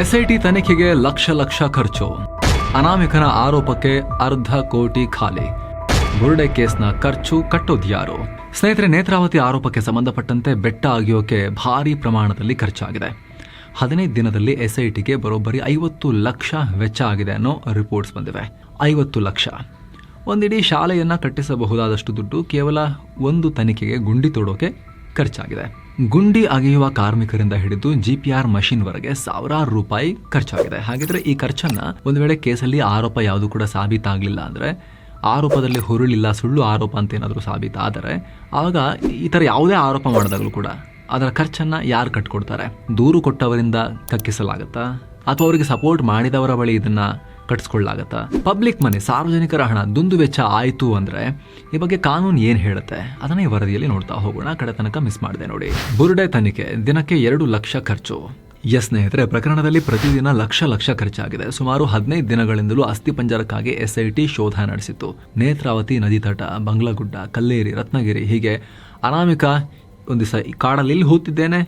SIT ತನಿಖೆಗೆ ಲಕ್ಷ ಲಕ್ಷ ಖರ್ಚು. ಅನಾಮಿಕನ ಆರೋಪಕ್ಕೆ ಅರ್ಧ ಕೋಟಿ ಖಾಲಿ. ಬುರುಡೆ ಕೇಸ್ನ ಖರ್ಚು ಕಟ್ಟೋದ್ಯಾರು. ಸ್ನೇಹಿತರೆ, ನೇತ್ರಾವತಿ ಆರೋಪಕ್ಕೆ ಸಂಬಂಧಪಟ್ಟಂತೆ ಬೆಟ್ಟ ಆಗಿಯೋಕೆ ಭಾರಿ ಪ್ರಮಾಣದಲ್ಲಿ ಖರ್ಚಾಗಿದೆ. ಹದಿನೈದು ದಿನದಲ್ಲಿ ಎಸ್ಐಟಿಗೆ ಬರೋಬ್ಬರಿ ಐವತ್ತು ಲಕ್ಷ ವೆಚ್ಚ ಆಗಿದೆ ಅನ್ನೋ ರಿಪೋರ್ಟ್ಸ್ ಬಂದಿವೆ. ಐವತ್ತು ಲಕ್ಷ. ಒಂದಿಡೀ ಶಾಲೆಯನ್ನು ಕಟ್ಟಿಸಬಹುದಾದಷ್ಟು ದುಡ್ಡು ಕೇವಲ ಒಂದು ತನಿಖೆಗೆ ಗುಂಡಿ ತೋಡೋಕೆ ಖರ್ಚಾಗಿದೆ. ಗುಂಡಿ ಅಗೆಯುವ ಕಾರ್ಮಿಕರಿಂದ ಹಿಡಿದು ಜಿ ಪಿ ಜಿಪಿಆರ್ ಮಷಿನ್ವರೆಗೆ ಸಾವಿರಾರು ರೂಪಾಯಿ ಖರ್ಚಾಗಿದೆ. ಹಾಗಿದ್ರೆ ಈ ಖರ್ಚನ್ನ ಒಂದು ವೇಳೆ ಕೇಸಲ್ಲಿ ಆರೋಪ ಯಾವುದು ಕೂಡ ಸಾಬೀತಾಗಲಿಲ್ಲ ಅಂದ್ರೆ ಆರೋಪದಲ್ಲಿ ಹುರುಳಿಲ್ಲ, ಸುಳ್ಳು ಆರೋಪ ಅಂತ ಏನಾದರೂ ಸಾಬೀತಾದರೆ ಆವಾಗ ಈ ಥರ ಯಾವುದೇ ಆರೋಪ ಮಾಡಿದಾಗಲೂ ಕೂಡ ಅದರ ಖರ್ಚನ್ನ ಯಾರು ಕಟ್ಕೊಡ್ತಾರೆ? ದೂರು ಕೊಟ್ಟವರಿಂದ ಕಕ್ಕಿಸಲಾಗುತ್ತಾ ಅಥವಾ ಅವರಿಗೆ ಸಪೋರ್ಟ್ ಮಾಡಿದವರ ಬಳಿ ಇದನ್ನ ಕಟ್ಸ್ಕೊಳ್ಳಾಗತ್ತಾ? ಪಬ್ಲಿಕ್ ಮನೆ, ಸಾರ್ವಜನಿಕರ ಹಣ, ದುಂದು ವೆಚ್ಚ ಆಯಿತು ಅಂದ್ರೆ ಈ ಬಗ್ಗೆ ಕಾನೂನು ಏನ್ ಹೇಳುತ್ತೆ? ಅದನ್ನ ವರದಿಯಲ್ಲಿ ನೋಡ್ತಾ ಹೋಗೋಣ. ಕಡೆ ತನಕ ಮಿಸ್ ಮಾಡಿದೆ ನೋಡಿ. ಬುರುಡೆ ತನಿಖೆ, ದಿನಕ್ಕೆ ಎರಡು ಲಕ್ಷ ಖರ್ಚು. ಎಸ್ ಸ್ನೇಹಿತರೆ, ಪ್ರಕರಣದಲ್ಲಿ ಪ್ರತಿದಿನ ಲಕ್ಷ ಲಕ್ಷ ಖರ್ಚಾಗಿದೆ. ಸುಮಾರು ಹದಿನೈದು ದಿನಗಳಿಂದಲೂ ಅಸ್ಥಿಪಂಜರಕ್ಕಾಗಿ ಎಸ್ಐಟಿ ಶೋಧ ನಡೆಸಿತ್ತು. ನೇತ್ರಾವತಿ, ನದಿ ತಟ, ಬಂಗ್ಲಗುಡ್ಡ, ಕಲ್ಲೇರಿ, ರತ್ನಗಿರಿ, ಹೀಗೆ ಅನಾಮಿಕ ಒಂದು ದಿವಸ ಕಾಡಲ್ಲಿ ಇಲ್ಲಿ ಹೂತಿದ್ದೇನೆ,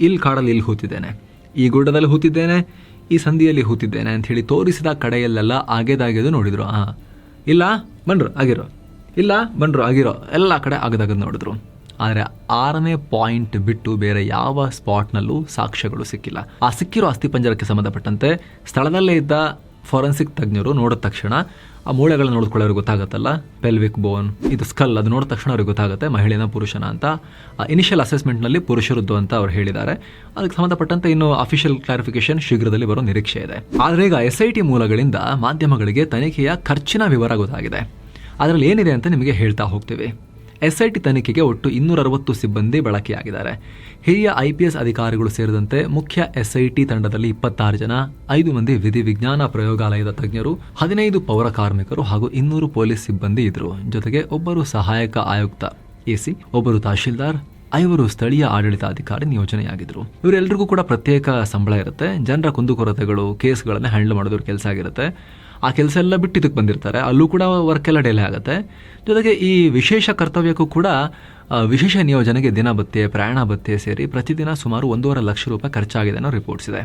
ಇಲ್ಲಿ ಕಾಡಲ್ಲಿ ಇಲ್ಲಿ ಹೂತಿದ್ದೇನೆ, ಈ ಗುಡ್ಡದಲ್ಲಿ ಹೂತಿದ್ದೇನೆ ಈ ಸಂಧಿಯಲ್ಲಿ ಹೂತಿದ್ದೇನೆ ಹೇಳಿ ತೋರಿಸಿದ ಕಡೆಯಲ್ಲೆಲ್ಲ ಆಗೇದಾಗೆದು ನೋಡಿದ್ರು. ಆ ಇಲ್ಲ, ಬನ್ರು, ಆಗಿರೋ. ಇಲ್ಲ, ಬನ್ರು, ಆಗಿರೋ. ಎಲ್ಲ ಕಡೆ ಆಗದಾಗದು ನೋಡಿದ್ರು. ಆದರೆ ಆರನೇ ಪಾಯಿಂಟ್ ಬಿಟ್ಟು ಬೇರೆ ಯಾವ ಸ್ಪಾಟ್ನಲ್ಲೂ ಸಾಕ್ಷ್ಯಗಳು ಸಿಕ್ಕಿಲ್ಲ. ಆ ಸಿಕ್ಕಿರೋ ಅಸ್ಥಿಪಂಜರಕ್ಕೆ ಸಂಬಂಧಪಟ್ಟಂತೆ ಸ್ಥಳದಲ್ಲೇ ಇದ್ದ ಫಾರೆನ್ಸಿಕ್ ತಜ್ಞರು ನೋಡಿದ ತಕ್ಷಣ ಆ ಮೂಳೆಗಳನ್ನ ನೋಡಿಕೊಳ್ಳೋರಿಗೆ ಗೊತ್ತಾಗುತ್ತಲ್ಲ? ಪೆಲ್ವಿಕ್ ಬೋನ್ ಇದು ಸ್ಕಲ್ ಅದು ನೋಡಿದ ತಕ್ಷಣ ಅವ್ರಿಗೆ ಗೊತ್ತಾಗುತ್ತೆ, ಮಹಿಳೆನ, ಪುರುಷನ ಅಂತ. ಆ ಇನಿಷಿಯಲ್ ಅಸೆಸ್ಮೆಂಟ್ನಲ್ಲಿ ಪುರುಷರದ್ದು ಅಂತ ಅವ್ರು ಹೇಳಿದ್ದಾರೆ. ಅದಕ್ಕೆ ಸಂಬಂಧಪಟ್ಟಂತೆ ಇನ್ನು ಅಫಿಷಿಯಲ್ ಕ್ಲಾರಿಫಿಕೇಶನ್ ಶೀಘ್ರದಲ್ಲಿ ಬರೋ ನಿರೀಕ್ಷೆ ಇದೆ. ಆದರೆ ಈಗ ಎಸ್ ಐ ಟಿ ಮೂಲಗಳಿಂದ ಮಾಧ್ಯಮಗಳಿಗೆ ತನಿಖೆಯ ಖರ್ಚಿನ ವಿವರ ಗೊತ್ತಾಗಿದೆ. ಅದರಲ್ಲಿ ಏನಿದೆ ಅಂತ ನಿಮಗೆ ಹೇಳ್ತಾ ಹೋಗ್ತೀವಿ. ಎಸ್ಐಟಿ ತನಿಖೆಗೆ ಒಟ್ಟು ಇನ್ನೂರ ಅರವತ್ತು ಸಿಬ್ಬಂದಿ ಬಳಕೆಯಾಗಿದ್ದಾರೆ. ಹಿರಿಯ ಐಪಿಎಸ್ ಅಧಿಕಾರಿಗಳು ಸೇರಿದಂತೆ ಮುಖ್ಯ ಎಸ್ಐಟಿ ತಂಡದಲ್ಲಿ ಇಪ್ಪತ್ತಾರು ಜನ, ಐದು ಮಂದಿ ವಿಧಿ ವಿಜ್ಞಾನ ಪ್ರಯೋಗಾಲಯದ ತಜ್ಞರು, ಹದಿನೈದು ಪೌರ ಕಾರ್ಮಿಕರು ಹಾಗೂ ಇನ್ನೂರು ಪೊಲೀಸ್ ಸಿಬ್ಬಂದಿ ಇದ್ದರು. ಜೊತೆಗೆ ಒಬ್ಬರು ಸಹಾಯಕ ಆಯುಕ್ತ, ಎಸಿ, ಒಬ್ಬರು ತಹಶೀಲ್ದಾರ್, ಐವರು ಸ್ಥಳೀಯ ಆಡಳಿತಾಧಿಕಾರಿ ನಿಯೋಜನೆಯಾಗಿದ್ದರು. ಇವರೆಲ್ಲರಿಗೂ ಕೂಡ ಪ್ರತ್ಯೇಕ ಸಂಬಳ ಇರುತ್ತೆ. ಜನರ ಕುಂದುಕೊರತೆಗಳು, ಕೇಸ್ಗಳನ್ನು ಹ್ಯಾಂಡಲ್ ಮಾಡೋದ್ರ ಕೆಲಸ ಆಗಿರುತ್ತೆ. ಆ ಕೆಲಸ ಎಲ್ಲ ಬಿಟ್ಟು ಇದಕ್ಕೆ ಬಂದಿರ್ತಾರೆ. ಅಲ್ಲೂ ಕೂಡ ವರ್ಕ್ ಎಲ್ಲ ಡಿಲೇ ಆಗುತ್ತೆ. ಜೊತೆಗೆ ಈ ವಿಶೇಷ ಕರ್ತವ್ಯಕ್ಕೂ ಕೂಡ ವಿಶೇಷ ನಿಯೋಜನೆಗೆ ದಿನ ಭತ್ಯೆ ಪ್ರಯಾಣ ಭತ್ತೆ ಸೇರಿ ಪ್ರತಿದಿನ ಸುಮಾರು ಒಂದೂವರೆ ಲಕ್ಷ ರೂಪಾಯಿ ಖರ್ಚಾಗಿದೆ ಅನ್ನೋ ರಿಪೋರ್ಟ್ಸ್ ಇದೆ.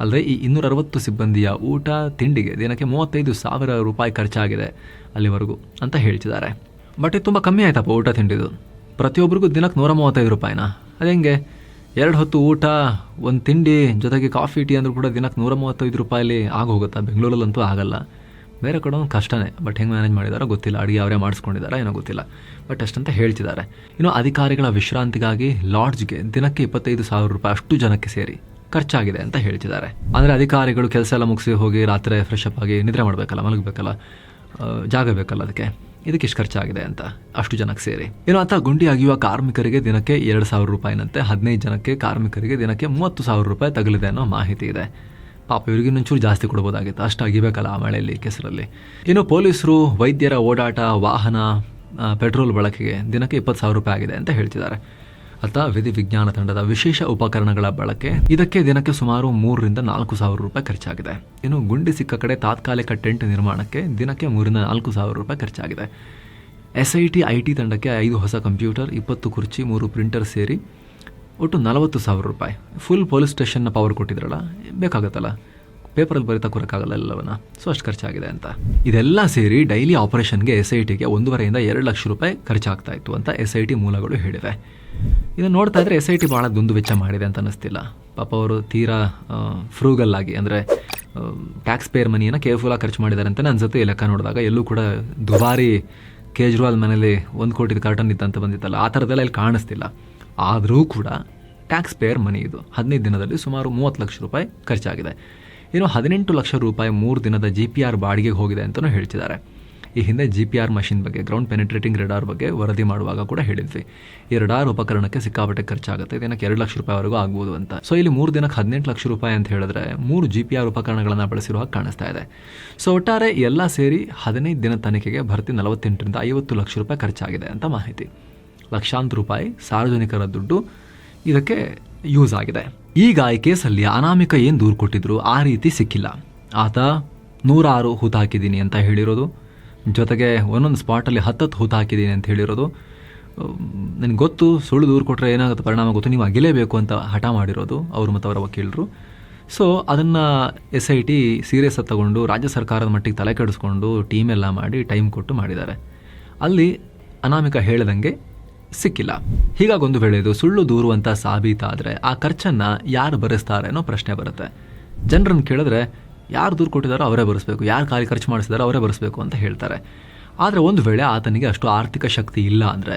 ಅಲ್ಲದೆ ಈ ಇನ್ನೂರ ಅರವತ್ತು ಸಿಬ್ಬಂದಿಯ ಊಟ, ತಿಂಡಿಗೆ ದಿನಕ್ಕೆ ಮೂವತ್ತೈದು ಸಾವಿರ ರೂಪಾಯಿ ಖರ್ಚಾಗಿದೆ ಅಲ್ಲಿವರೆಗೂ ಅಂತ ಹೇಳ್ತಿದ್ದಾರೆ. ಬಟ್ ಇದು ತುಂಬ ಕಮ್ಮಿ ಆಯ್ತಪ್ಪ ಊಟ, ತಿಂಡಿದು. ಪ್ರತಿಯೊಬ್ಬರಿಗೂ ದಿನಕ್ಕೆ ನೂರ ಮೂವತ್ತೈದು ರೂಪಾಯಿನ? ಅದು ಹೆಂಗೆ? ಎರಡು ಹೊತ್ತು ಊಟ, ಒಂದು ತಿಂಡಿ, ಜೊತೆಗೆ ಕಾಫಿ, ಟೀ ಅಂದರೂ ಕೂಡ ದಿನಕ್ಕೆ ನೂರ ಮೂವತ್ತೈದು ರೂಪಾಯಲ್ಲಿ ಆಗೋಗುತ್ತಾ? ಬೆಂಗಳೂರಲ್ಲಂತೂ ಆಗಲ್ಲ. ಬೇರೆ ಕಡೆ ಒಂದು ಕಷ್ಟನೇ. ಬಟ್ ಹೆಂಗೆ ಮ್ಯಾನೇಜ್ ಮಾಡಿದಾರೋ ಗೊತ್ತಿಲ್ಲ. ಅಡುಗೆ ಅವರೇ ಮಾಡಿಸ್ಕೊಂಡಿದ್ದಾರೆ ಏನೋ ಗೊತ್ತಿಲ್ಲ. ಬಟ್ ಅಷ್ಟಂತ ಹೇಳ್ತಿದ್ದಾರೆ. ಇನ್ನು ಅಧಿಕಾರಿಗಳ ವಿಶ್ರಾಂತಿಗಾಗಿ ಲಾಡ್ಜ್ಗೆ ದಿನಕ್ಕೆ ಇಪ್ಪತ್ತೈದು ಸಾವಿರ ರೂಪಾಯಿ ಅಷ್ಟು ಜನಕ್ಕೆ ಸೇರಿ ಖರ್ಚಾಗಿದೆ ಅಂತ ಹೇಳ್ತಿದ್ದಾರೆ. ಅಂದರೆ ಅಧಿಕಾರಿಗಳು ಕೆಲಸ ಎಲ್ಲ ಮುಗಿಸಿ ಹೋಗಿ ರಾತ್ರಿ ಫ್ರೆಶ್ ಅಪ್ ಆಗಿ ನಿದ್ರೆ ಮಾಡಬೇಕಲ್ಲ, ಮಲಗಬೇಕಲ್ಲ ಜಾಗ ಬೇಕಲ್ಲ ಅದಕ್ಕೆ? ಇದಕ್ಕೆ ಎಷ್ಟು ಖರ್ಚಾಗಿದೆ ಅಂತ ಅಷ್ಟು ಜನಕ್ಕೆ ಸೇರಿ. ಏನೋ ಆತ ಗುಂಡಿ ಅಗಿಯುವ ಕಾರ್ಮಿಕರಿಗೆ ದಿನಕ್ಕೆ ಎರಡು ಸಾವಿರ ರೂಪಾಯಿನಂತೆ, ಹದಿನೈದು ಜನಕ್ಕೆ ಕಾರ್ಮಿಕರಿಗೆ ದಿನಕ್ಕೆ ಮೂವತ್ತು ಸಾವಿರ ರೂಪಾಯಿ ತಗಲಿದೆ ಅನ್ನೋ ಮಾಹಿತಿ ಇದೆ. ಪಾಪ ಇವರಿಗೆ ಇನ್ನೊಂಚೂರು ಜಾಸ್ತಿ ಕೊಡ್ಬೋದಾಗಿತ್ತು. ಅಷ್ಟು ಅಗಿಬೇಕಲ್ಲ ಆ ಮಳೆಯಲ್ಲಿ, ಕೆಸರಲ್ಲಿ. ಇನ್ನು ಪೊಲೀಸರು, ವೈದ್ಯರ ಓಡಾಟ, ವಾಹನ ಪೆಟ್ರೋಲ್ ಬಳಕೆಗೆ ದಿನಕ್ಕೆ ಇಪ್ಪತ್ತು ಸಾವಿರ ರೂಪಾಯಿ ಆಗಿದೆ ಅಂತ ಹೇಳ್ತಿದ್ದಾರೆ. ಅತ್ತ ವಿಧಿ ವಿಜ್ಞಾನ ತಂಡದ ವಿಶೇಷ ಉಪಕರಣಗಳ ಬಳಕೆ ಇದಕ್ಕೆ ದಿನಕ್ಕೆ ಸುಮಾರು ಮೂರರಿಂದ ನಾಲ್ಕು ಸಾವಿರ ರೂಪಾಯಿ ಖರ್ಚಾಗಿದೆ. ಇನ್ನು ಗುಂಡಿ ಸಿಕ್ಕ ಕಡೆ ತಾತ್ಕಾಲಿಕ ಟೆಂಟ್ ನಿರ್ಮಾಣಕ್ಕೆ ದಿನಕ್ಕೆ ಮೂರರಿಂದ ನಾಲ್ಕು ಸಾವಿರ ರೂಪಾಯಿ ಖರ್ಚಾಗಿದೆ. S I T I T ತಂಡಕ್ಕೆ ಐದು ಹೊಸ ಕಂಪ್ಯೂಟರ್, ಇಪ್ಪತ್ತು ಕುರ್ಚಿ, ಮೂರು ಪ್ರಿಂಟರ್ ಸೇರಿ ಒಟ್ಟು ನಲವತ್ತು ಸಾವಿರ ರೂಪಾಯಿ. ಫುಲ್ ಪೊಲೀಸ್ ಸ್ಟೇಷನ್ನ ಪವರ್ ಕೊಟ್ಟಿದ್ರಲ್ಲ, ಬೇಕಾಗತ್ತಲ್ಲ? ಪೇಪರಲ್ಲಿ ಬರೀತಾ ಕೊರಕ್ಕಾಗಲ್ಲ ಎಲ್ಲವನ್ನ? ಸೊ ಅಷ್ಟು ಖರ್ಚಾಗಿದೆ ಅಂತ. ಇದೆಲ್ಲ ಸೇರಿ ಡೈಲಿ ಆಪರೇಷನ್ಗೆ ಎಸ್ ಐ ಟಿಗೆ ಒಂದೂವರೆಯಿಂದ ಎರಡು ಲಕ್ಷ ರೂಪಾಯಿ ಖರ್ಚಾಗ್ತಾ ಇತ್ತು ಅಂತ ಎಸ್ ಐ ಟಿ ಮೂಲಗಳು ಹೇಳಿವೆ. ಇದನ್ನು ನೋಡ್ತಾ ಇದ್ರೆ ಎಸ್ ಐ ಟಿ ಭಾಳ ದುಂದು ವೆಚ್ಚ ಮಾಡಿದೆ ಅಂತ ಅನ್ನಿಸ್ತಿಲ್ಲ. ಪಾಪ ಅವರು ತೀರಾ ಫ್ರೂಗಲ್ ಆಗಿ ಅಂದರೆ ಟ್ಯಾಕ್ಸ್ ಪೇಯರ್ ಮನಿಯನ್ನು ಕೇರ್ಫುಲ್ಲಾಗಿ ಖರ್ಚು ಮಾಡಿದ್ದಾರೆ ಅಂತಲೇ ಅನ್ಸುತ್ತೆ. ಈ ಲೆಕ್ಕ ನೋಡಿದಾಗ ಎಲ್ಲೂ ಕೂಡ ದುಬಾರಿ ಕೇಜ್ರಿವಾಲ್ ಮನೇಲಿ ಒಂದು ಕೋಟಿದ ಕಾರ್ಟನ್ ಇತ್ತಂತ ಬಂದಿತ್ತಲ್ಲ, ಆ ಥರದ್ದೆಲ್ಲ ಇಲ್ಲಿ ಕಾಣಿಸ್ತಿಲ್ಲ. ಆದರೂ ಕೂಡ ಟ್ಯಾಕ್ಸ್ ಪೇಯರ್ ಮನಿ ಇದು. ಹದಿನೈದು ದಿನದಲ್ಲಿ ಸುಮಾರು ಮೂವತ್ತು ಲಕ್ಷ ರೂಪಾಯಿ ಖರ್ಚಾಗಿದೆ. ಇನ್ನು ಹದಿನೆಂಟು ಲಕ್ಷ ರೂಪಾಯಿ ಮೂರು ದಿನದ ಜಿ ಪಿ ಆರ್ ಬಾಡಿಗೆಗೆ ಹೋಗಿದೆ ಅಂತಲೂ ಹೇಳ್ತಿದ್ದಾರೆ. ಈ ಹಿಂದೆ ಜಿ ಪಿ ಆರ್ ಮಷಿನ್ ಬಗ್ಗೆ ಗ್ರೌಂಡ್ ಪೆನಿಟ್ರೇಟಿಂಗ್ ರೆಡಾರ್ ಬಗ್ಗೆ ವರದಿ ಮಾಡುವಾಗ ಕೂಡ ಹೇಳಿದ್ವಿ. ಈ ರೆಡಾರ್ ಉಪಕರಣಕ್ಕೆ ಸಿಕ್ಕಾಪಟ್ಟೆ ಖರ್ಚಾಗುತ್ತೆ. ದಿನಕ್ಕೆ ಎರಡು ಲಕ್ಷ ರೂಪಾಯಿವರೆಗೂ ಆಗ್ಬೋದು ಅಂತ. ಸೊ ಇಲ್ಲಿ ಮೂರು ದಿನಕ್ಕೆ ಹದಿನೆಂಟು ಲಕ್ಷ ರೂಪಾಯಿ ಅಂತ ಹೇಳಿದ್ರೆ ಮೂರು ಜಿ ಪಿ ಆರ್ ಉಪಕರಣಗಳನ್ನು ಬಳಸಿರುವ ಹಾಗೆ ಕಾಣಿಸ್ತಾ ಇದೆ. ಸೊ ಒಟ್ಟಾರೆ ಎಲ್ಲ ಸೇರಿ ಹದಿನೈದು ದಿನ ತನಿಖೆಗೆ ಭರ್ತಿ ನಲವತ್ತೆಂಟರಿಂದ ಐವತ್ತು ಲಕ್ಷ ರೂಪಾಯಿ ಖರ್ಚಾಗಿದೆ ಅಂತ ಮಾಹಿತಿ. ಲಕ್ಷಾಂತರ ರೂಪಾಯಿ ಸಾರ್ವಜನಿಕರ ದುಡ್ಡು ಇದಕ್ಕೆ ಯೂಸ್ ಆಗಿದೆ. ಈಗ ಈ ಕೇಸಲ್ಲಿ ಅನಾಮಿಕ ಏನು ದೂರು ಕೊಟ್ಟಿದ್ರು ಆ ರೀತಿ ಸಿಕ್ಕಿಲ್ಲ. ಆತ ನೂರಾರು ಹುತಾಕಿದ್ದೀನಿ ಅಂತ ಹೇಳಿರೋದು. ಜೊತೆಗೆ ಒಂದೊಂದು ಸ್ಪಾಟಲ್ಲಿ ಹತ್ತತ್ತು ಹೂತು ಹಾಕಿದ್ದೀನಿ ಅಂತ ಹೇಳಿರೋದು. ನನಗೆ ಗೊತ್ತು, ಸುಳ್ಳು ದೂರು ಕೊಟ್ಟರೆ ಏನಾಗುತ್ತೆ ಪರಿಣಾಮ ಗೊತ್ತು, ನೀವು ಅಗಿಲೇಬೇಕು ಅಂತ ಹಠ ಮಾಡಿರೋದು, ಅವರು ಮತ್ತು ಅವರ ವಕೀಲರು. ಸೊ ಅದನ್ನು ಎಸ್ ಐ ಟಿ ಸೀರಿಯಸ್ ತಗೊಂಡು, ರಾಜ್ಯ ಸರ್ಕಾರದ ಮಟ್ಟಿಗೆ ತಲೆ ಕೆಡಿಸ್ಕೊಂಡು ಟೀಮ್ ಎಲ್ಲ ಮಾಡಿ ಟೈಮ್ ಕೊಟ್ಟು ಮಾಡಿದ್ದಾರೆ. ಅಲ್ಲಿ ಅನಾಮಿಕ ಹೇಳ್ದಂಗೆ ಸಿಕ್ಕಿಲ್ಲ. ಹೀಗಾಗೊಂದು ವೇಳೆ ಇದು ಸುಳ್ಳು ದೂರುವಂಥ ಸಾಬೀತಾದರೆ, ಆ ಖರ್ಚನ್ನು ಯಾರು ಭರಿಸ್ತಾರೆ ಅನ್ನೋ ಪ್ರಶ್ನೆ ಬರುತ್ತೆ. ಜನರನ್ನು ಕೇಳಿದ್ರೆ ಯಾರು ದೂರು ಕೊಟ್ಟಿದ್ದಾರೋ ಅವರೇ ಬರೆಸಬೇಕು, ಯಾರು ಖಾಲಿ ಖರ್ಚು ಮಾಡಿಸಿದಾರೋ ಅವರೇ ಬರೆಸಬೇಕು ಅಂತ ಹೇಳ್ತಾರೆ. ಆದರೆ ಒಂದು ವೇಳೆ ಆತನಿಗೆ ಅಷ್ಟು ಆರ್ಥಿಕ ಶಕ್ತಿ ಇಲ್ಲ ಅಂದರೆ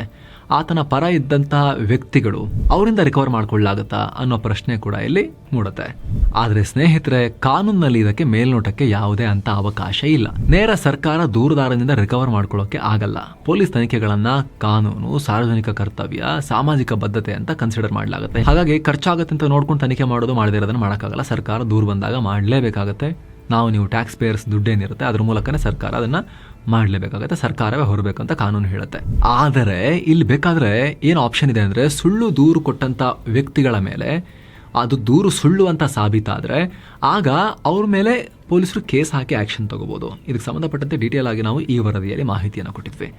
ಆತನ ಪರ ಇದ್ದಂತಹ ವ್ಯಕ್ತಿಗಳು ಅವರಿಂದ ರಿಕವರ್ ಮಾಡ್ಕೊಳ್ಳಾಗತ್ತಾ ಅನ್ನೋ ಪ್ರಶ್ನೆ ಕೂಡ ಇಲ್ಲಿ ಮೂಡುತ್ತೆ. ಆದರೆ ಸ್ನೇಹಿತರೆ, ಕಾನೂನಿನಲ್ಲಿ ಇದಕ್ಕೆ ಮೇಲ್ನೋಟಕ್ಕೆ ಯಾವುದೇ ಅಂತ ಅವಕಾಶ ಇಲ್ಲ. ನೇರ ಸರ್ಕಾರ ದೂರದಾರದಿಂದ ರಿಕವರ್ ಮಾಡ್ಕೊಳ್ಳೋಕೆ ಆಗಲ್ಲ. ಪೊಲೀಸ್ ತನಿಖೆಗಳನ್ನ ಕಾನೂನು, ಸಾರ್ವಜನಿಕ ಕರ್ತವ್ಯ, ಸಾಮಾಜಿಕ ಬದ್ಧತೆ ಅಂತ ಕನ್ಸಿಡರ್ ಮಾಡಲಾಗುತ್ತೆ. ಹಾಗಾಗಿ ಖರ್ಚಾಗುತ್ತೆ ಅಂತ ನೋಡ್ಕೊಂಡು ತನಿಖೆ ಮಾಡೋದು, ಮಾಡದೇ ಇರೋದನ್ನ ಮಾಡೋಕ್ಕಾಗಲ್ಲ. ಸರ್ಕಾರ ದೂರ ಬಂದಾಗ ಮಾಡಲೇಬೇಕಾಗತ್ತೆ. ನಾವು ನೀವು ಟ್ಯಾಕ್ಸ್ ಪೇಯರ್ಸ್ ದುಡ್ಡೇನಿರುತ್ತೆ, ಅದ್ರ ಮೂಲಕನೇ ಸರ್ಕಾರ ಅದನ್ನು ಮಾಡಲೇಬೇಕಾಗುತ್ತೆ, ಸರ್ಕಾರವೇ ಹೊರಬೇಕು ಅಂತ ಕಾನೂನು ಹೇಳುತ್ತೆ. ಆದರೆ, ಇಲ್ಲಿ ಬೇಕಾದರೆ ಏನು ಆಪ್ಷನ್ ಇದೆ ಅಂದರೆ ಸುಳ್ಳು ದೂರು ಕೊಟ್ಟಂಥ ವ್ಯಕ್ತಿಗಳ ಮೇಲೆ, ಅದು ದೂರು ಸುಳ್ಳು ಅಂತ ಸಾಬೀತಾದರೆ, ಆಗ ಅವ್ರ ಮೇಲೆ ಪೊಲೀಸರು ಕೇಸ್ ಹಾಕಿ ಆ್ಯಕ್ಷನ್ ತಗೋಬೋದು. ಇದಕ್ಕೆ ಸಂಬಂಧಪಟ್ಟಂತೆ ಡೀಟೇಲ್ ಆಗಿ ನಾವು ಈ ವರದಿಯಲ್ಲಿ ಮಾಹಿತಿಯನ್ನು ಕೊಟ್ಟಿದ್ವಿ.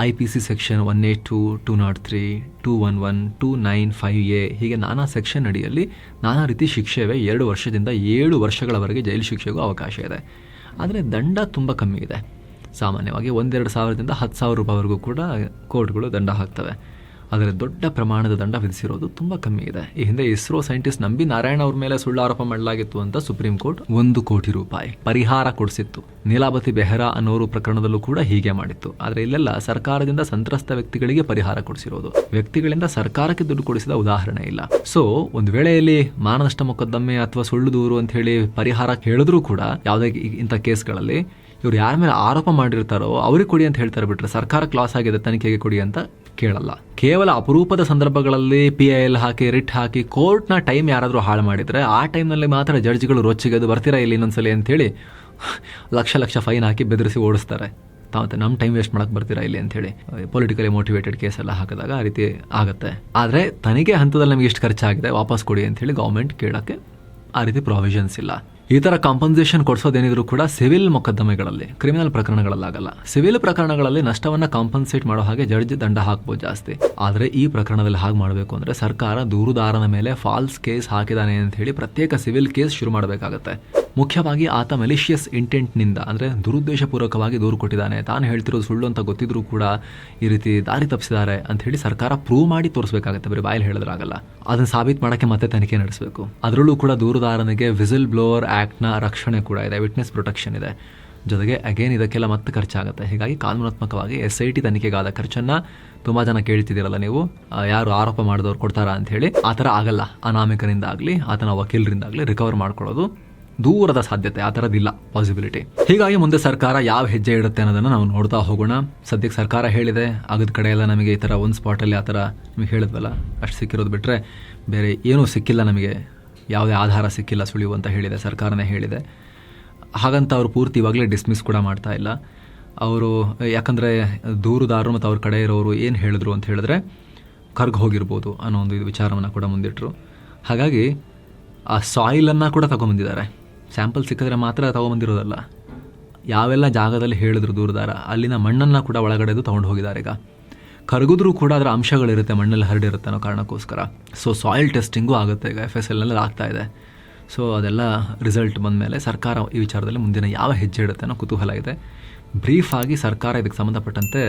I P C section one eight two two not three two one one two nine five A ಹೀಗೆ ನಾನಾ ಸೆಕ್ಷನ್ ಅಡಿಯಲ್ಲಿ ನಾನಾ ರೀತಿ ಶಿಕ್ಷೆವೇ ಎರಡು ವರ್ಷದಿಂದ ಏಳು ವರ್ಷಗಳವರೆಗೆ ಜೈಲು ಶಿಕ್ಷೆಗೂ ಅವಕಾಶ ಇದೆ. ಆದರೆ ದಂಡ ತುಂಬ ಕಮ್ಮಿ ಇದೆ. ಸಾಮಾನ್ಯವಾಗಿ ಒಂದೆರಡು ಸಾವಿರದಿಂದ ಹತ್ತು ಸಾವಿರ ರೂಪಾಯಿವರೆಗೂ ಕೂಡ ಕೋರ್ಟ್ಗಳು ದಂಡ ಹಾಕ್ತವೆ. ಆದರೆ ದೊಡ್ಡ ಪ್ರಮಾಣದ ದಂಡ ವಿಧಿಸಿರೋದು ತುಂಬ ಕಮ್ಮಿ ಇದೆ. ಈ ಹಿಂದೆ ಇಸ್ರೋ ಸೈಂಟಿಸ್ಟ್ ನಂಬಿ ನಾರಾಯಣ ಅವ್ರ ಮೇಲೆ ಸುಳ್ಳು ಆರೋಪ ಮಾಡಲಾಗಿತ್ತು ಅಂತ ಸುಪ್ರೀಂ ಕೋರ್ಟ್ ಒಂದು ಕೋಟಿ ರೂಪಾಯಿ ಪರಿಹಾರ ಕೊಡಿಸಿತ್ತು. ನೀಲಾವತಿ ಬೆಹರಾ ಅನ್ನೋರು ಪ್ರಕರಣದಲ್ಲೂ ಕೂಡ ಹೀಗೆ ಮಾಡಿತ್ತು. ಆದರೆ ಇಲ್ಲೆಲ್ಲ ಸರ್ಕಾರದಿಂದ ಸಂತ್ರಸ್ತ ವ್ಯಕ್ತಿಗಳಿಗೆ ಪರಿಹಾರ ಕೊಡಿಸಿರೋದು. ವ್ಯಕ್ತಿಗಳಿಂದ ಸರ್ಕಾರಕ್ಕೆ ದುಡ್ಡು ಕೊಡಿಸಿದ ಉದಾಹರಣೆ ಇಲ್ಲ. ಸೊ ಒಂದು ವೇಳೆಯಲ್ಲಿ ಮಾನನಷ್ಟ ಮೊಕದ್ದಮೆ ಅಥವಾ ಸುಳ್ಳು ದೂರು ಅಂತ ಹೇಳಿ ಪರಿಹಾರ ಕೇಳಿದ್ರೂ ಕೂಡ ಯಾವುದೇ ಇಂಥ ಕೇಸ್ಗಳಲ್ಲಿ ಇವ್ರು ಯಾರ ಮೇಲೆ ಆರೋಪ ಮಾಡಿರ್ತಾರೋ ಅವ್ರಿಗೆ ಕೊಡಿ ಅಂತ ಹೇಳ್ತಾರೆ ಬಿಟ್ರೆ ಸರ್ಕಾರ ಕ್ಲಾಸ್ ಆಗಿದೆ, ತನಿಖೆಗೆ ಕೊಡಿ ಅಂತ ಕೇಳಲ್ಲ. ಕೇವಲ ಅಪರೂಪದ ಸಂದರ್ಭಗಳಲ್ಲಿ ಪಿ ಐ ಎಲ್ ಹಾಕಿ ರಿಟ್ ಹಾಕಿ ಕೋರ್ಟ್ನ ಟೈಮ್ ಯಾರಾದರೂ ಹಾಳು ಮಾಡಿದ್ರೆ ಆ ಟೈಮ್ನಲ್ಲಿ ಮಾತ್ರ ಜಡ್ಜ್ಗಳು ರೊಚ್ಚಿಗೆ ಅದು ಬರ್ತೀರಾ ಇಲ್ಲಿ ಇನ್ನೊಂದ್ಸಲಿ ಅಂತೇಳಿ ಲಕ್ಷ ಲಕ್ಷ ಫೈನ್ ಹಾಕಿ ಬೆದರಿಸಿ ಓಡಿಸ್ತಾರೆ. ತಾವತ್ತೆ ನಮ್ಮ ಟೈಮ್ ವೇಸ್ಟ್ ಮಾಡಕ್ಕೆ ಬರ್ತೀರಾ ಇಲ್ಲಿ ಅಂತೇಳಿ ಪೊಲಿಟಿಕಲಿ ಮೋಟಿವೇಟೆಡ್ ಕೇಸ್ ಎಲ್ಲ ಹಾಕಿದಾಗ ಆ ರೀತಿ ಆಗುತ್ತೆ. ಆದರೆ ತನಿಖೆ ಹಂತದಲ್ಲಿ ನಮಗೆ ಇಷ್ಟು ಖರ್ಚಾಗಿದೆ, ವಾಪಸ್ ಕೊಡಿ ಅಂತ ಹೇಳಿ ಗೌರ್ಮೆಂಟ್ ಕೇಳೋಕ್ಕೆ ಆ ರೀತಿ ಪ್ರಾವಿಷನ್ಸ್ ಇಲ್ಲ. ಈ ಥರ ಕಾಂಪನ್ಸೇಷನ್ ಕೊಡಿಸೋದೇನಿದ್ರು ಕೂಡ ಸಿವಿಲ್ ಮೊಕದ್ದಮೆಗಳಲ್ಲಿ ಕ್ರಿಮಿನಲ್ ಪ್ರಕರಣಗಳಲ್ಲಾಗಲ್ಲ. ಸಿವಿಲ್ ಪ್ರಕರಣಗಳಲ್ಲಿ ನಷ್ಟವನ್ನ ಕಾಂಪನ್ಸೇಟ್ ಮಾಡೋ ಹಾಗೆ ಜಡ್ಜ್ ದಂಡ ಹಾಕ್ಬೋದು ಜಾಸ್ತಿ. ಆದರೆ ಈ ಪ್ರಕರಣದಲ್ಲಿ ಹಾಗೆ ಮಾಡಬೇಕು ಅಂದ್ರೆ ಸರ್ಕಾರ ದೂರುದಾರನ ಮೇಲೆ ಫಾಲ್ಸ್ ಕೇಸ್ ಹಾಕಿದಾನೆ ಅಂತ ಹೇಳಿ ಪ್ರತ್ಯೇಕ ಸಿವಿಲ್ ಕೇಸ್ ಶುರು ಮಾಡಬೇಕಾಗತ್ತೆ. ಮುಖ್ಯವಾಗಿ ಆತ ಮೆಲಿಷಿಯಸ್ ಇಂಟೆಂಟ್ನಿಂದ ಅಂದರೆ ದುರುದ್ದೇಶಪೂರ್ವಕವಾಗಿ ದೂರು ಕೊಟ್ಟಿದ್ದಾನೆ. ತಾನು ಹೇಳ್ತಿರೋದು ಸುಳ್ಳು ಅಂತ ಗೊತ್ತಿದ್ರೂ ಕೂಡ ಈ ರೀತಿ ದಾರಿ ತಪ್ಪಿಸಿದ್ದಾರೆ ಅಂತ ಹೇಳಿ ಸರ್ಕಾರ ಪ್ರೂವ್ ಮಾಡಿ ತೋರಿಸಬೇಕಾಗತ್ತೆ. ಬರೀ ಬಾಯಲ್ಲಿ ಹೇಳಿದ್ರಾಗಲ್ಲ ಅದನ್ನು ಸಾಬೀತು ಮಾಡೋಕ್ಕೆ ಮತ್ತೆ ತನಿಖೆ ನಡೆಸಬೇಕು. ಅದರಲ್ಲೂ ಕೂಡ ದೂರುದಾರನಿಗೆ ವಿಸಿಲ್ ಬ್ಲೋವರ್ ಆ್ಯಕ್ಟ್ನ ರಕ್ಷಣೆ ಕೂಡ ಇದೆ. ವಿಟ್ನೆಸ್ ಪ್ರೊಟೆಕ್ಷನ್ ಇದೆ. ಜೊತೆಗೆ ಅಗೇನ್ ಇದಕ್ಕೆಲ್ಲ ಮತ್ತೆ ಖರ್ಚಾಗುತ್ತೆ. ಹೀಗಾಗಿ ಕಾನೂನಾತ್ಮಕವಾಗಿ ಎಸ್ ಐ ಟಿ ತನಿಖೆಗಾದ ಖರ್ಚನ್ನ ತುಂಬಾ ಜನ ಕೇಳ್ತಿದ್ದೀರಲ್ಲ ನೀವು. ಯಾರು ಆರೋಪ ಮಾಡಿದವ್ರು ಕೊಡ್ತಾರಾ ಅಂತ ಹೇಳಿ ಆ ಥರ ಆಗಲ್ಲ. ಅನಾಮಿಕರಿಂದ ಆಗಲಿ ಆತನ ವಕೀಲರಿಂದ ಆಗಲಿ ರಿಕವರ್ ಮಾಡ್ಕೊಳ್ಳೋದು ದೂರದ ಸಾಧ್ಯತೆ, ಆ ಥರದ್ದಿಲ್ಲ ಪಾಸಿಬಿಲಿಟಿ ಹೀಗಾಗಿ ಮುಂದೆ ಸರ್ಕಾರ ಯಾವ ಹೆಜ್ಜೆ ಇಡುತ್ತೆ ಅನ್ನೋದನ್ನು ನಾವು ನೋಡ್ತಾ ಹೋಗೋಣ. ಸದ್ಯಕ್ಕೆ ಸರ್ಕಾರ ಹೇಳಿದೆ, ಆಗದ ಕಡೆ ಎಲ್ಲ ನಮಗೆ ಈ ಥರ ಒಂದು ಸ್ಪಾಟಲ್ಲಿ ಆ ಥರ ನಿಮಗೆ ಹೇಳಿದ್ವಲ್ಲ, ಅಷ್ಟು ಸಿಕ್ಕಿರೋದು ಬಿಟ್ಟರೆ ಬೇರೆ ಏನೂ ಸಿಕ್ಕಿಲ್ಲ ನಮಗೆ. ಯಾವುದೇ ಆಧಾರ ಸಿಕ್ಕಿಲ್ಲ ಸುಳಿವು ಅಂತ ಹೇಳಿದೆ, ಸರ್ಕಾರನೇ ಹೇಳಿದೆ. ಹಾಗಂತ ಅವರು ಪೂರ್ತಿ ಇವಾಗಲೇ ಡಿಸ್ಮಿಸ್ ಕೂಡ ಮಾಡ್ತಾ ಇಲ್ಲ. ಅವರು, ಯಾಕಂದರೆ ದೂರುದಾರರು ಮತ್ತು ಅವ್ರ ಕಡೆ ಇರೋರು ಏನು ಹೇಳಿದ್ರು ಅಂತ ಹೇಳಿದ್ರೆ ಕರ್ಗ್ ಹೋಗಿರ್ಬೋದು ಅನ್ನೋ ಒಂದು ವಿಚಾರವನ್ನು ಕೂಡ ಮುಂದಿಟ್ಟರು ಹಾಗಾಗಿ ಆ ಸಾಯಿಲನ್ನು ಕೂಡ ತಗೊಂಬಂದಿದ್ದಾರೆ ಸ್ಯಾಂಪಲ್ ಸಿಕ್ಕಿದ್ರೆ ಮಾತ್ರ ತಗೊಂಡ್ಬಂದಿರೋದಲ್ಲ ಯಾವೆಲ್ಲ ಜಾಗದಲ್ಲಿ ಹೇಳಿದ್ರು ದೂರದಾರ, ಅಲ್ಲಿನ ಮಣ್ಣನ್ನು ಕೂಡ ಒಳಗಡೆದು ತೊಗೊಂಡು ಹೋಗಿದ್ದಾರೆ ಈಗ. ಕರಗಿದ್ರೂ ಕೂಡ ಅದರ ಅಂಶಗಳಿರುತ್ತೆ, ಮಣ್ಣಲ್ಲಿ ಹರಡಿರುತ್ತೆ ಅನ್ನೋ ಕಾರಣಕ್ಕೋಸ್ಕರ. ಸೊ ಸಾಯಿಲ್ ಟೆಸ್ಟಿಂಗು ಆಗುತ್ತೆ ಈಗ ಎಫ್ ಎಸ್ ಎಲ್ನಲ್ಲಿ ಆಗ್ತಾ ಇದೆ. ಸೊ ಅದೆಲ್ಲ ರಿಸಲ್ಟ್ ಬಂದ ಮೇಲೆ ಸರ್ಕಾರ ಈ ವಿಚಾರದಲ್ಲಿ ಮುಂದಿನ ಯಾವ ಹೆಜ್ಜೆ ಇಡುತ್ತೆ ಅನ್ನೋ ಕುತೂಹಲ ಇದೆ. ಬ್ರೀಫ್ ಆಗಿ ಸರ್ಕಾರ ಇದಕ್ಕೆ ಸಂಬಂಧಪಟ್ಟಂತೆ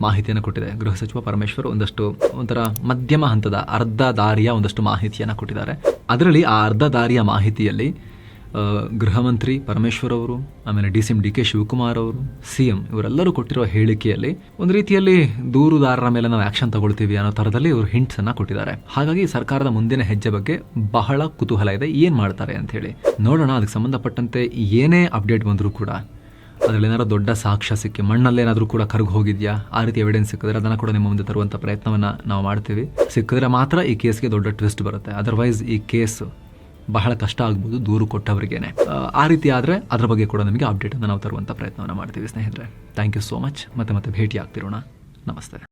ಮಾಹಿತಿಯನ್ನು ಕೊಟ್ಟಿದೆ. ಗೃಹ ಸಚಿವ ಪರಮೇಶ್ವರ್ ಒಂದಷ್ಟು ಒಂಥರ ಮಧ್ಯಮ ಹಂತದ ಅರ್ಧ ದಾರಿಯ ಒಂದಷ್ಟು ಮಾಹಿತಿಯನ್ನು ಕೊಟ್ಟಿದ್ದಾರೆ. ಅದರಲ್ಲಿ ಆ ಅರ್ಧ ದಾರಿಯ ಮಾಹಿತಿಯಲ್ಲಿ ಗೃಹ ಮಂತ್ರಿ ಪರಮೇಶ್ವರ್ ಅವರು ಆಮೇಲೆ D C M D K Shivakumar ಅವರು, ಸಿ ಎಂ ಇವರೆಲ್ಲರೂ ಕೊಟ್ಟಿರೋ ಹೇಳಿಕೆಯಲ್ಲಿ ಒಂದು ರೀತಿಯಲ್ಲಿ ದೂರುದಾರರ ಮೇಲೆ ನಾವು ಆಕ್ಷನ್ ತಗೊಳ್ತೀವಿ ಅನ್ನೋ ಥರದಲ್ಲಿ ಇವರು ಹಿಂಟ್ಸ್ ಅನ್ನ ಕೊಟ್ಟಿದ್ದಾರೆ. ಹಾಗಾಗಿ ಸರ್ಕಾರದ ಮುಂದಿನ ಹೆಜ್ಜೆ ಬಗ್ಗೆ ಬಹಳ ಕುತೂಹಲ ಇದೆ. ಏನು ಮಾಡ್ತಾರೆ ಅಂತ ಹೇಳಿ. ನೋಡೋಣ, ಅದಕ್ಕೆ ಸಂಬಂಧಪಟ್ಟಂತೆ ಏನೇ ಅಪ್ಡೇಟ್ ಬಂದರೂ ಕೂಡ, ಅದರಲ್ಲಿ ಏನಾದರೂ ದೊಡ್ಡ ಸಾಕ್ಷ್ಯ ಸಿಕ್ಕಿ ಮಣ್ಣಲ್ಲೇನಾದರೂ ಕೂಡ ಕರ್ಗ್ ಹೋಗಿದ್ಯಾ, ಆ ರೀತಿ ಎವಿಡೆನ್ಸ್ ಸಿಕ್ಕಿದ್ರೆ ಅದನ್ನು ಕೂಡ ನಿಮ್ಮ ಮುಂದೆ ತರುವಂಥ ಪ್ರಯತ್ನವನ್ನು ನಾವು ಮಾಡ್ತೀವಿ. ಸಿಕ್ಕಿದ್ರೆ ಮಾತ್ರ ಈ ಕೇಸ್ಗೆ ದೊಡ್ಡ ಟ್ವಿಸ್ಟ್ ಬರುತ್ತೆ. ಅದರ್ವೈಸ್ ಈ ಕೇಸ್ ಬಹಳ ಕಷ್ಟ ಆಗ್ಬೋದು ದೂರು ಕೊಟ್ಟವರಿಗೇನೆ. ಆ, ರೀತಿ ಆದರೆ ಅದರ ಬಗ್ಗೆ ಕೂಡ ನಿಮಗೆ ಅಪ್ಡೇಟನ್ನು ನಾವು ತರುವಂಥ ಪ್ರಯತ್ನವನ್ನು ಮಾಡ್ತೀವಿ ಸ್ನೇಹಿತರೆ. ಥ್ಯಾಂಕ್ ಯು ಸೋ ಮಚ್ ಮತ್ತೆ ಮತ್ತೆ ಭೇಟಿ ಆಗ್ತಿರೋಣ ನಮಸ್ತೆ.